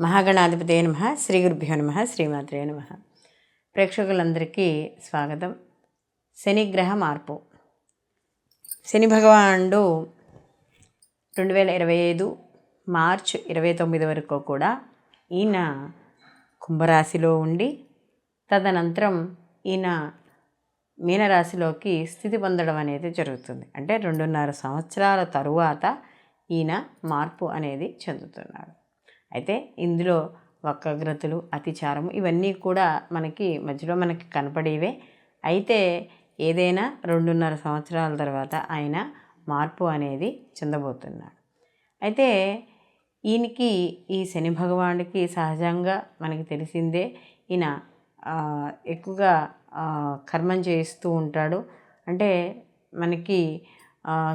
మహాగణాధిపతే నమ శ్రీ గురుభ్యో నమ శ్రీమాత్రే నమ. ప్రేక్షకులందరికీ స్వాగతం. శనిగ్రహ మార్పు. శని భగవానుడు రెండు వేల ఇరవై ఐదు మార్చ్ ఇరవై తొమ్మిది వరకు కూడా ఈయన కుంభరాశిలో ఉండి తదనంతరం ఈయన మీనరాశిలోకి స్థితి పొందడం అనేది జరుగుతుంది. అంటే రెండున్నర సంవత్సరాల తరువాత ఈయన మార్పు అనేది చెందుతున్నాడు. అయితే ఇందులో వక్రగ్రతులు అతిచారము ఇవన్నీ కూడా మనకి మధ్యలో మనకి కనపడేవే. అయితే ఏదైనా రెండున్నర సంవత్సరాల తర్వాత ఆయన మార్పు అనేది చెందబోతున్నాడు. అయితే ఈయనకి ఈ శని భగవానుడికి సహజంగా మనకి తెలిసిందే ఈయన ఎక్కువగా కర్మం చేస్తూ ఉంటాడు. అంటే మనకి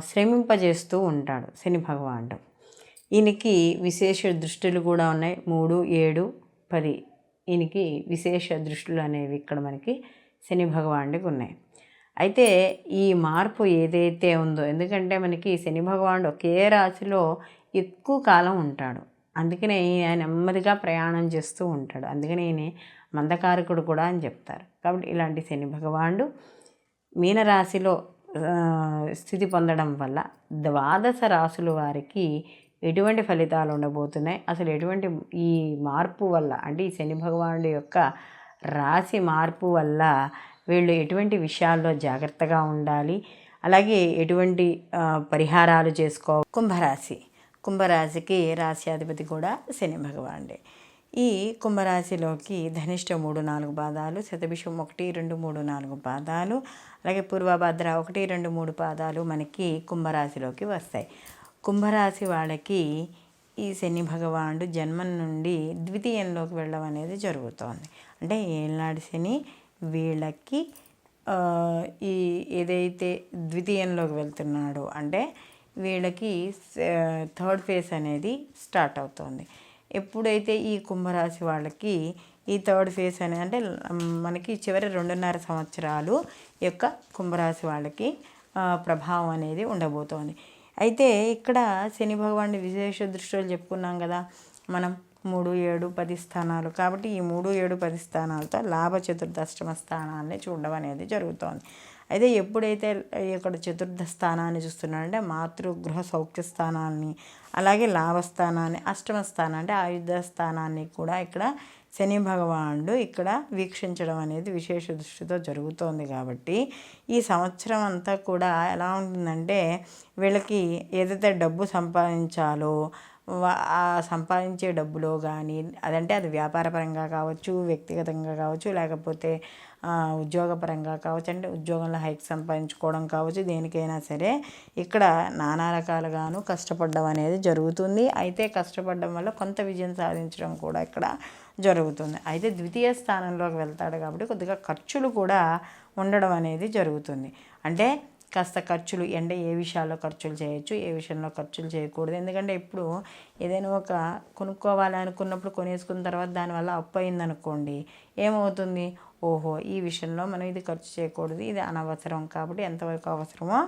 శ్రమింపజేస్తూ ఉంటాడు శని భగవానుడు. ఈయనకి విశేష దృష్టిలు కూడా ఉన్నాయి. మూడు ఏడు పది. ఈయనకి విశేష దృష్టిలు అనేవి ఇక్కడ మనకి శని భగవానుడికి ఉన్నాయి. అయితే ఈ మార్పు ఏదైతే ఉందో ఎందుకంటే మనకి శని భగవానుడు ఒకే రాశిలో ఎక్కువ కాలం ఉంటాడు. అందుకనే ఆయన నెమ్మదిగా ప్రయాణం చేస్తూ ఉంటాడు. అందుకనే ఈయన మందకారకుడు కూడా అని చెప్తారు. కాబట్టి ఇలాంటి శని భగవానుడు మీనరాశిలో స్థితి పొందడం వల్ల ద్వాదశ రాశుల వారికి ఎటువంటి ఫలితాలు ఉండబోతున్నాయి? అసలు ఎటువంటి ఈ మార్పు వల్ల అంటే ఈ శని భగవానుడి యొక్క రాశి మార్పు వల్ల వీళ్ళు ఎటువంటి విషయాల్లో జాగ్రత్తగా ఉండాలి? అలాగే ఎటువంటి పరిహారాలు చేసుకో కుంభరాశి. కుంభరాశికి రాశ్యాధిపతి కూడా శని భగవానుడే. ఈ కుంభరాశిలోకి ధనిష్ట మూడు నాలుగు పాదాలు శతభిషం ఒకటి రెండు మూడు నాలుగు పాదాలు అలాగే పూర్వభద్ర ఒకటి రెండు మూడు పాదాలు మనకి కుంభరాశిలోకి వస్తాయి. కుంభరాశి వాళ్ళకి ఈ శని భగవానుడు జన్మం నుండి ద్వితీయంలోకి వెళ్ళడం అనేది జరుగుతోంది. అంటే ఏళ్ళనాడు శని వీళ్ళకి ఈ ఏదైతే ద్వితీయంలోకి వెళ్తున్నాడో అంటే వీళ్ళకి థర్డ్ ఫేజ్ అనేది స్టార్ట్ అవుతుంది. ఎప్పుడైతే ఈ కుంభరాశి వాళ్ళకి ఈ థర్డ్ ఫేజ్ అనేది అంటే మనకి చివరి రెండున్నర సంవత్సరాలు యొక్క కుంభరాశి వాళ్ళకి ప్రభావం అనేది ఉండబోతోంది. అయితే ఇక్కడ శని భగవానుడి విశేష దృష్టిలో చెప్పుకున్నాం కదా మనం మూడు ఏడు పది స్థానాలు. కాబట్టి ఈ మూడు ఏడు పది స్థానాలతో లాభ చతుర్దష్టమ స్థానాన్ని చూడడం అనేది జరుగుతోంది. అయితే ఎప్పుడైతే ఇక్కడ చతుర్థ స్థానాన్ని చూస్తున్నాడంటే మాతృగృహ సౌఖ్య స్థానాన్ని అలాగే లాభస్థానాన్ని అష్టమ స్థానం అంటే ఆయుధ స్థానాన్ని కూడా ఇక్కడ శని భగవానుడు ఇక్కడ వీక్షించడం అనేది విశేష దృష్టితో జరుగుతోంది కాబట్టి ఈ సంవత్సరం అంతా కూడా ఎలా ఉంటుందంటే వీళ్ళకి ఏదైతే డబ్బు సంపాదించాలో ఆ సంపాదించే డబ్బులో కానీ అదంటే అది వ్యాపారపరంగా కావచ్చు వ్యక్తిగతంగా కావచ్చు లేకపోతే ఉద్యోగపరంగా కావచ్చు అంటే ఉద్యోగంలో హైక్ సంపాదించుకోవడం కావచ్చు దేనికైనా సరే ఇక్కడ నానా రకాలుగాను కష్టపడడం అనేది జరుగుతుంది. అయితే కష్టపడడం వల్ల కొంత విజయం సాధించడం కూడా ఇక్కడ జరుగుతుంది. అయితే ద్వితీయ స్థానంలోకి వెళ్తాడు కాబట్టి కొద్దిగా ఖర్చులు కూడా ఉండడం అనేది జరుగుతుంది. అంటే కాస్త ఖర్చులు అంటే ఏ విషయాల్లో ఖర్చులు చేయొచ్చు ఏ విషయంలో ఖర్చులు చేయకూడదు. ఎందుకంటే ఇప్పుడు ఏదైనా ఒక కొనుక్కోవాలి అనుకున్నప్పుడు కొనేసుకున్న తర్వాత దానివల్ల అప్పు అయిందనుకోండి ఏమవుతుంది? ఓహో ఈ విషయంలో మనం ఇది ఖర్చు చేయకూడదు ఇది అనవసరం కాబట్టి ఎంతవరకు అవసరమో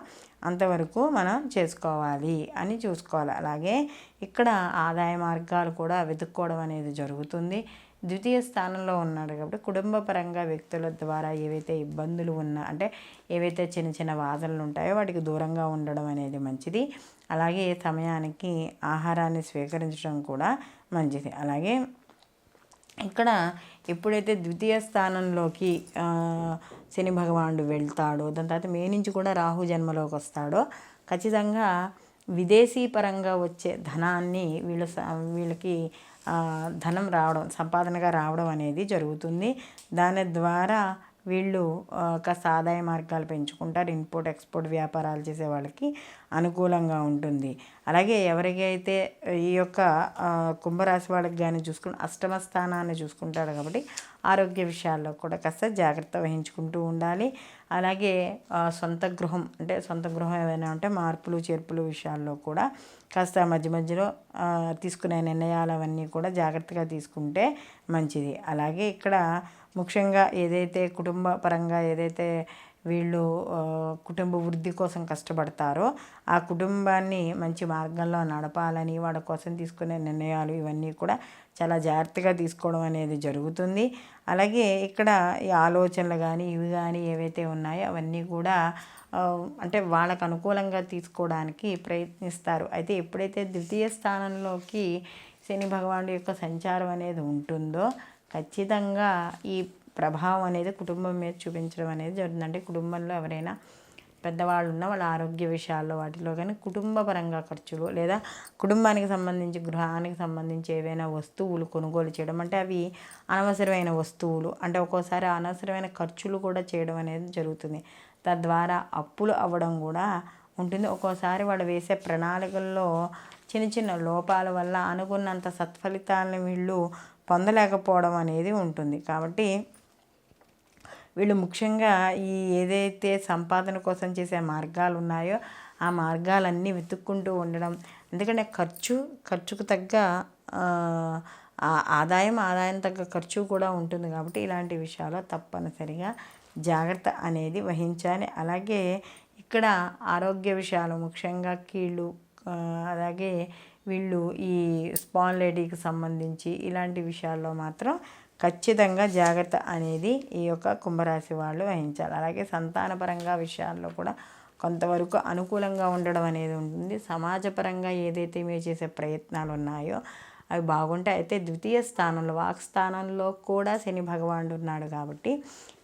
అంతవరకు మనం చేసుకోవాలి అని చూసుకోవాలి. అలాగే ఇక్కడ ఆదాయ మార్గాలు కూడా వెతుక్కోవడం అనేది జరుగుతుంది. ద్వితీయ స్థానంలో ఉన్నాడు కాబట్టి కుటుంబ పరంగా వ్యక్తుల ద్వారా ఏవైతే ఇబ్బందులు ఉన్నా అంటే ఏవైతే చిన్న చిన్న వాదనలు ఉంటాయో వాటికి దూరంగా ఉండడం అనేది మంచిది. అలాగే సమయానికి ఆహారాన్ని స్వీకరించడం కూడా మంచిది. అలాగే ఇక్కడ ఎప్పుడైతే ద్వితీయ స్థానంలోకి శని భగవానుడు వెళ్తాడో దాని తర్వాత మే నుంచి కూడా రాహు జన్మలోకి వస్తాడో ఖచ్చితంగా విదేశీ పరంగా వచ్చే ధనాన్ని వీళ్ళ వీళ్ళకి ధనం రావడం సంపాదనగా రావడం అనేది జరుగుతుంది. దాని ద్వారా వీళ్ళు ఒక కాస్త ఆదాయ మార్గాలు పెంచుకుంటారు ఇంపోర్ట్ ఎక్స్పోర్ట్ వ్యాపారాలు చేసే వాళ్ళకి. అనుకూలంగా ఉంటుంది. అలాగే ఎవరికైతే ఈ యొక్క కుంభరాశి వాళ్ళకి కానీ చూసుకుని అష్టమ స్థానాన్ని చూసుకుంటాడు కాబట్టి ఆరోగ్య విషయాల్లో కూడా కాస్త జాగ్రత్త వహించుకుంటూ ఉండాలి. అలాగే సొంత గృహం అంటే సొంత గృహం ఏమైనా ఉంటే మార్పులు చేర్పులు విషయాల్లో కూడా కాస్త మధ్య మధ్యలో తీసుకునే నిర్ణయాలు అవన్నీ కూడా జాగ్రత్తగా తీసుకుంటే మంచిది. అలాగే ఇక్కడ ముఖ్యంగా ఏదైతే కుటుంబ పరంగా ఏదైతే వీళ్ళు కుటుంబ వృద్ధి కోసం కష్టపడతారో ఆ కుటుంబాన్ని మంచి మార్గంలో నడపాలని వాళ్ళ కోసం తీసుకునే నిర్ణయాలు ఇవన్నీ కూడా చాలా జాగ్రత్తగా తీసుకోవడం అనేది జరుగుతుంది. అలాగే ఇక్కడ ఈ ఆలోచనలు కానీ ఇవి కానీ ఏవైతే ఉన్నాయో అవన్నీ కూడా అంటే వాళ్ళకు అనుకూలంగా తీసుకోవడానికి ప్రయత్నిస్తారు. అయితే ఎప్పుడైతే ద్వితీయ స్థానంలోకి శని భగవానుడి యొక్క సంచారం అనేది ఉంటుందో ఖచ్చితంగా ఈ ప్రభావం అనేది కుటుంబం మీద చూపించడం అనేది జరుగుతుంది అంటే కుటుంబంలో ఎవరైనా పెద్దవాళ్ళు ఉన్న వాళ్ళ ఆరోగ్య విషయాల్లో వాటిలో కానీ కుటుంబ పరంగా ఖర్చులు లేదా కుటుంబానికి సంబంధించి గృహానికి సంబంధించి ఏవైనా వస్తువులు కొనుగోలు చేయడం అంటే అవి అనవసరమైన వస్తువులు అంటే ఒక్కోసారి అనవసరమైన ఖర్చులు కూడా చేయడం అనేది జరుగుతుంది. తద్వారా అప్పులు అవ్వడం కూడా ఉంటుంది. ఒక్కోసారి వాడు వేసే ప్రణాళికల్లో చిన్న చిన్న లోపాల వల్ల అనుకున్నంత సత్ఫలితాలను వీళ్ళు పొందలేకపోవడం అనేది ఉంటుంది. కాబట్టి వీళ్ళు ముఖ్యంగా ఈ ఏదైతే సంపాదన కోసం చేసే మార్గాలు ఉన్నాయో ఆ మార్గాలన్నీ వెతుక్కుంటూ ఉండడం. ఎందుకంటే ఖర్చు ఖర్చుకు తగ్గ ఆదాయం ఆదాయం తగ్గ ఖర్చు కూడా ఉంటుంది కాబట్టి ఇలాంటి విషయాలు తప్పనిసరిగా జాగ్రత్త అనేది వహించాలి. అలాగే ఇక్కడ ఆరోగ్య విషయాలు ముఖ్యంగా కీళ్ళు అలాగే వీళ్ళు ఈ స్పాన్ లేడీకి సంబంధించి ఇలాంటి విషయాల్లో మాత్రం ఖచ్చితంగా జాగ్రత్త అనేది ఈ యొక్క కుంభరాశి వాళ్ళు వహించాలి. అలాగే సంతానపరంగా విషయాల్లో కూడా కొంతవరకు అనుకూలంగా ఉండడం అనేది ఉంటుంది. సమాజపరంగా ఏదైతే మీరు చేసే ప్రయత్నాలు ఉన్నాయో అవి బాగుంటాయి అయితే ద్వితీయ స్థానంలో వాక్ స్థానంలో కూడా శని భగవానుడు ఉన్నాడు కాబట్టి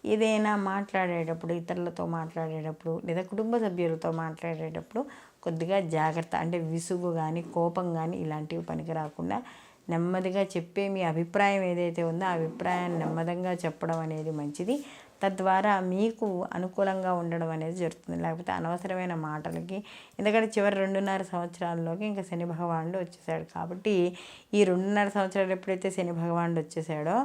ఏదైనా మాట్లాడేటప్పుడు ఇతరులతో మాట్లాడేటప్పుడు లేదా కుటుంబ సభ్యులతో మాట్లాడేటప్పుడు కొద్దిగా జాగ్రత్త అంటే విసుగు కానీ కోపం కానీ ఇలాంటివి పనికి రాకుండా నెమ్మదిగా చెప్పే మీ అభిప్రాయం ఏదైతే ఉందో ఆ అభిప్రాయాన్ని నెమ్మదంగా చెప్పడం అనేది మంచిది. తద్వారా మీకు అనుకూలంగా ఉండడం అనేది జరుగుతుంది. లేకపోతే అనవసరమైన మాటలకి ఎందుకంటే చివరి రెండున్నర సంవత్సరాల్లోకి ఇంకా శని భగవానుడు వచ్చేసాడు. కాబట్టి ఈ రెండున్నర సంవత్సరాలు ఎప్పుడైతే శని భగవానుడు వచ్చేసాడో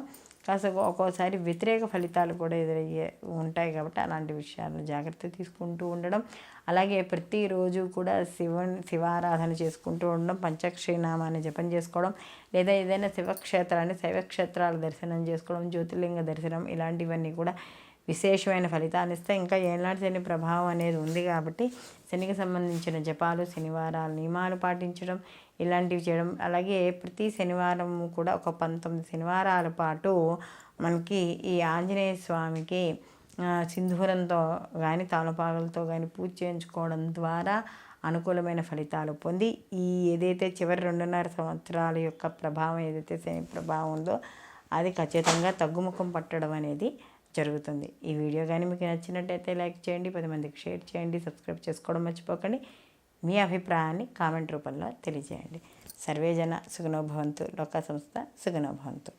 కాస్త ఒక్కోసారి వ్యతిరేక ఫలితాలు కూడా ఎదురయ్యే ఉంటాయి కాబట్టి అలాంటి విషయాలను జాగ్రత్త తీసుకుంటూ ఉండడం. అలాగే ప్రతిరోజు కూడా శివ శివారాధన చేసుకుంటూ ఉండడం పంచక్షీనామాన్ని జపం చేసుకోవడం లేదా ఏదైనా శివక్షేత్రాన్ని శైవక్షేత్రాలు దర్శనం చేసుకోవడం జ్యోతిర్లింగ దర్శనం ఇలాంటివన్నీ కూడా విశేషమైన ఫలితాన్ని ఇస్తే ఇంకా ఏనాటి శని ప్రభావం అనేది ఉంది కాబట్టి శనికి సంబంధించిన జపాలు శనివారాలు నియమాలు పాటించడం ఇలాంటివి చేయడం. అలాగే ప్రతి శనివారం కూడా ఒక పంతొమ్మిది శనివారాల పాటు మనకి ఈ ఆంజనేయ స్వామికి సింధూరంతో కానీ తాళపాగులతో కానీ పూజ చేయించుకోవడం ద్వారా అనుకూలమైన ఫలితాలు పొంది ఈ ఏదైతే చివరి రెండున్నర సంవత్సరాల యొక్క ప్రభావం ఏదైతే శని ప్రభావం ఉందో అది ఖచ్చితంగా తగ్గుముఖం పట్టడం అనేది జరుగుతుంది. ఈ వీడియో కానీ మీకు నచ్చినట్టయితే లైక్ చేయండి పది మందికి షేర్ చేయండి సబ్స్క్రైబ్ చేసుకోవడం మర్చిపోకండి. మీ అభిప్రాయాన్ని కామెంట్ రూపంలో తెలియజేయండి. సర్వేజన సుగుణోభవంతు లోక సంస్థ సుగుణోభవంతు